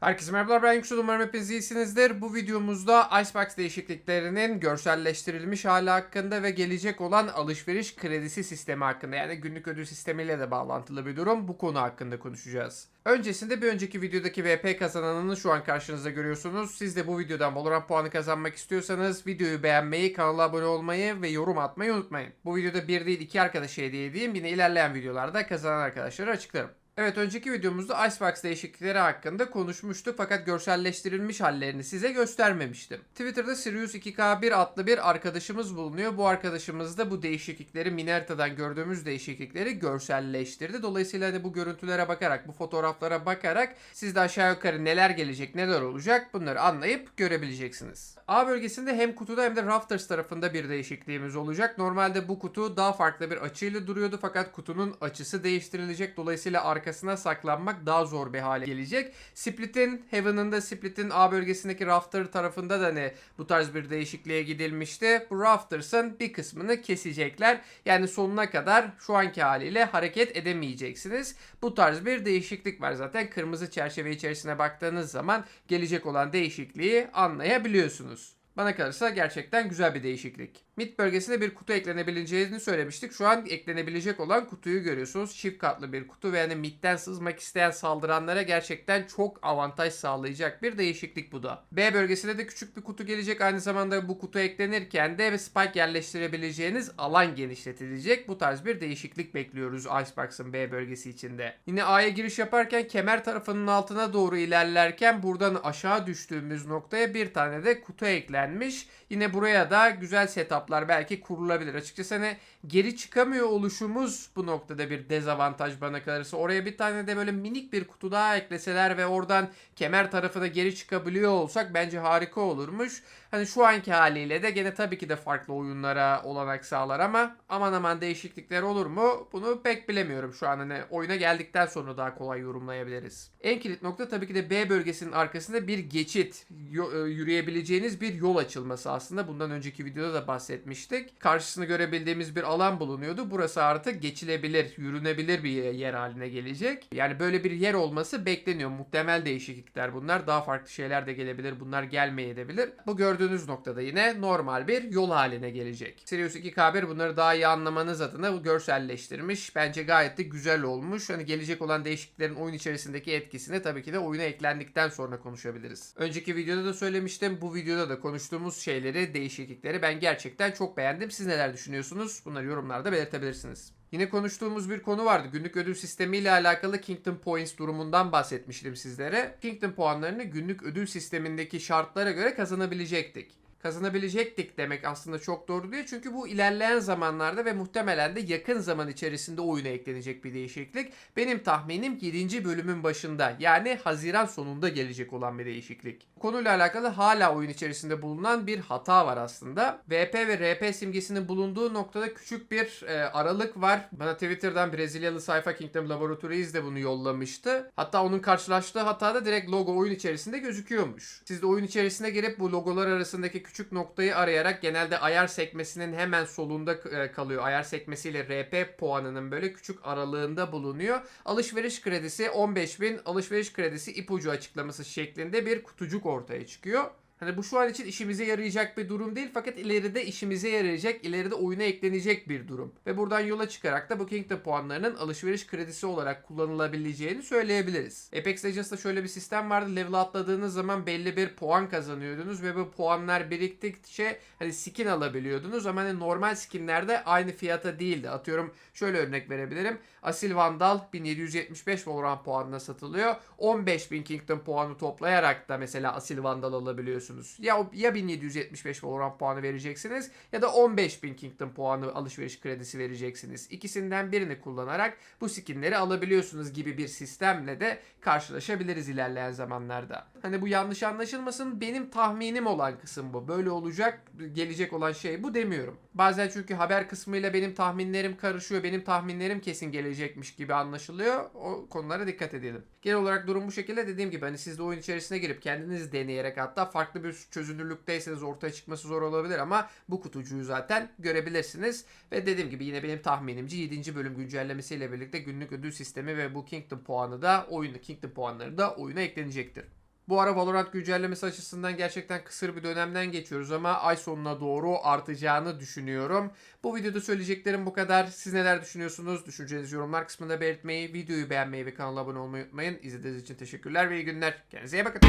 Herkese merhabalar ben Yüksel umarım hepiniz iyisinizdir. Bu videomuzda Icebox değişikliklerinin görselleştirilmiş hali hakkında ve gelecek olan alışveriş kredisi sistemi hakkında yani günlük ödül sistemiyle de bağlantılı bir durum. Bu konu hakkında konuşacağız. Öncesinde bir önceki videodaki VP kazananını şu an karşınızda görüyorsunuz. Siz de bu videodan Valorant puanı kazanmak istiyorsanız videoyu beğenmeyi, kanala abone olmayı ve yorum atmayı unutmayın. Bu videoda bir değil iki arkadaşa hediye edeyim. Yine ilerleyen videolarda kazanan arkadaşları açıklarım. Evet önceki videomuzda Icebox değişiklikleri hakkında konuşmuştuk fakat görselleştirilmiş hallerini size göstermemiştim. Twitter'da Sirius2K1 adlı bir arkadaşımız bulunuyor. Bu arkadaşımız da bu değişiklikleri Minerta'dan gördüğümüz değişiklikleri görselleştirdi. Dolayısıyla hani bu görüntülere bakarak, bu fotoğraflara bakarak siz de aşağı yukarı neler gelecek, neler olacak bunları anlayıp görebileceksiniz. A bölgesinde hem kutuda hem de Rafters tarafında bir değişikliğimiz olacak. Normalde bu kutu daha farklı bir açıyla duruyordu fakat kutunun açısı değiştirilecek. Dolayısıyla arkasına saklanmak daha zor bir hale gelecek. Split'in Heaven'ın da Split'in A bölgesindeki Rafter tarafında da ne bu tarz bir değişikliğe gidilmişti. Bu Rafters'ın bir kısmını kesecekler. Yani sonuna kadar şu anki haliyle hareket edemeyeceksiniz. Bu tarz bir değişiklik var zaten. Kırmızı çerçeve içerisine baktığınız zaman gelecek olan değişikliği anlayabiliyorsunuz. Bana kalırsa gerçekten güzel bir değişiklik. Mid bölgesine bir kutu eklenebileceğini söylemiştik. Şu an eklenebilecek olan kutuyu görüyorsunuz. Çift katlı bir kutu ve yani midden sızmak isteyen saldıranlara gerçekten çok avantaj sağlayacak bir değişiklik bu da. B bölgesine de küçük bir kutu gelecek. Aynı zamanda bu kutu eklenirken de ve spike yerleştirebileceğiniz alan genişletilecek. Bu tarz bir değişiklik bekliyoruz Icebox'ın B bölgesi içinde. Yine A'ya giriş yaparken kemer tarafının altına doğru ilerlerken buradan aşağı düştüğümüz noktaya bir tane de kutu eklenmiş. Yine buraya da güzel setuplar belki kurulabilir. Açıkçası hani geri çıkamıyor oluşumuz bu noktada bir dezavantaj bana kalırsa. Oraya bir tane de böyle minik bir kutu daha ekleseler ve oradan kemer tarafına geri çıkabiliyor olsak bence harika olurmuş. Hani şu anki haliyle de gene tabii ki de farklı oyunlara olanak sağlar ama aman aman değişiklikler olur mu? Bunu pek bilemiyorum şu an hani oyuna geldikten sonra daha kolay yorumlayabiliriz. En kilit nokta tabii ki de B bölgesinin arkasında bir geçit, e, yürüyebileceğiniz bir yol açılması aslında. Bundan önceki videoda da bahsetmiştik. Karşısını görebildiğimiz bir alan bulunuyordu. Burası artık geçilebilir, yürünebilir bir yer haline gelecek. Yani böyle bir yer olması bekleniyor. Muhtemel değişiklikler bunlar. Daha farklı şeyler de gelebilir. Bunlar gelmeyebilir. Bu gördüğünüz noktada yine normal bir yol haline gelecek. Sirius 2K1 bunları daha iyi anlamanız adına görselleştirmiş. Bence gayet de güzel olmuş. Hani gelecek olan değişikliklerin oyun içerisindeki etkisini tabii ki de oyuna eklendikten sonra konuşabiliriz. Önceki videoda da söylemiştim. Bu videoda da konuştuğumuz şeyleri, değişiklikleri ben gerçekten çok beğendim. Siz neler düşünüyorsunuz? Bunları yorumlarda belirtebilirsiniz. Yine konuştuğumuz bir konu vardı. Günlük ödül sistemiyle alakalı Kingdom Points durumundan bahsetmiştim sizlere. Kingdom puanlarını günlük ödül sistemindeki şartlara göre kazanabilecektik kazanabilecektik demek aslında çok doğru değil. Çünkü bu ilerleyen zamanlarda ve muhtemelen de yakın zaman içerisinde oyuna eklenecek bir değişiklik. Benim tahminim 7. bölümün başında yani Haziran sonunda gelecek olan bir değişiklik. Konuyla alakalı hala oyun içerisinde bulunan bir hata var aslında. VP ve RP simgesinin bulunduğu noktada küçük bir e, aralık var. Bana Twitter'dan Brezilyalı sayfa Kingdom Laboratories de bunu yollamıştı. Hatta onun karşılaştığı hatada direkt logo oyun içerisinde gözüküyormuş. Siz de oyun içerisine girip bu logolar arasındaki küçük noktayı arayarak genelde ayar sekmesinin hemen solunda e, kalıyor. Ayar sekmesiyle RP puanının böyle küçük aralığında bulunuyor. Alışveriş kredisi 15.000, alışveriş kredisi ipucu açıklaması şeklinde bir kutucuk ortaya çıkıyor. Hani bu şu an için işimize yarayacak bir durum değil fakat ileride işimize yarayacak, ileride oyuna eklenecek bir durum. Ve buradan yola çıkarak da bu Kingdom puanlarının alışveriş kredisi olarak kullanılabileceğini söyleyebiliriz. Apex Legends'da şöyle bir sistem vardı. Level atladığınız zaman belli bir puan kazanıyordunuz ve bu puanlar biriktikçe hani skin alabiliyordunuz ama hani normal skinlerde aynı fiyata değildi. Atıyorum şöyle örnek verebilirim. Asil Vandal 1775 Valorant puanına satılıyor. 15.000 Kingdom puanı toplayarak da mesela Asil Vandal alabiliyorsunuz. Ya ya 1775 Valorant puanı vereceksiniz ya da 15.000 Kingdom puanı alışveriş kredisi vereceksiniz. İkisinden birini kullanarak bu skinleri alabiliyorsunuz gibi bir sistemle de karşılaşabiliriz ilerleyen zamanlarda. Hani bu yanlış anlaşılmasın benim tahminim olan kısım bu. Böyle olacak gelecek olan şey bu demiyorum. Bazen çünkü haber kısmıyla benim tahminlerim karışıyor. Benim tahminlerim kesin gelecekmiş gibi anlaşılıyor. O konulara dikkat edelim. Genel olarak durum bu şekilde dediğim gibi hani siz de oyun içerisine girip kendiniz deneyerek hatta farklı bir çözünürlükteyseniz ortaya çıkması zor olabilir ama bu kutucuğu zaten görebilirsiniz. Ve dediğim gibi yine benim tahminimce 7. bölüm güncellemesiyle birlikte günlük ödül sistemi ve bu Kingdom puanı da oyunu Kingdom puanları da oyuna eklenecektir. Bu ara Valorant güncellemesi açısından gerçekten kısır bir dönemden geçiyoruz ama ay sonuna doğru artacağını düşünüyorum. Bu videoda söyleyeceklerim bu kadar. Siz neler düşünüyorsunuz? Düşüncenizi yorumlar kısmında belirtmeyi, videoyu beğenmeyi ve kanala abone olmayı unutmayın. İzlediğiniz için teşekkürler ve iyi günler. Kendinize iyi bakın.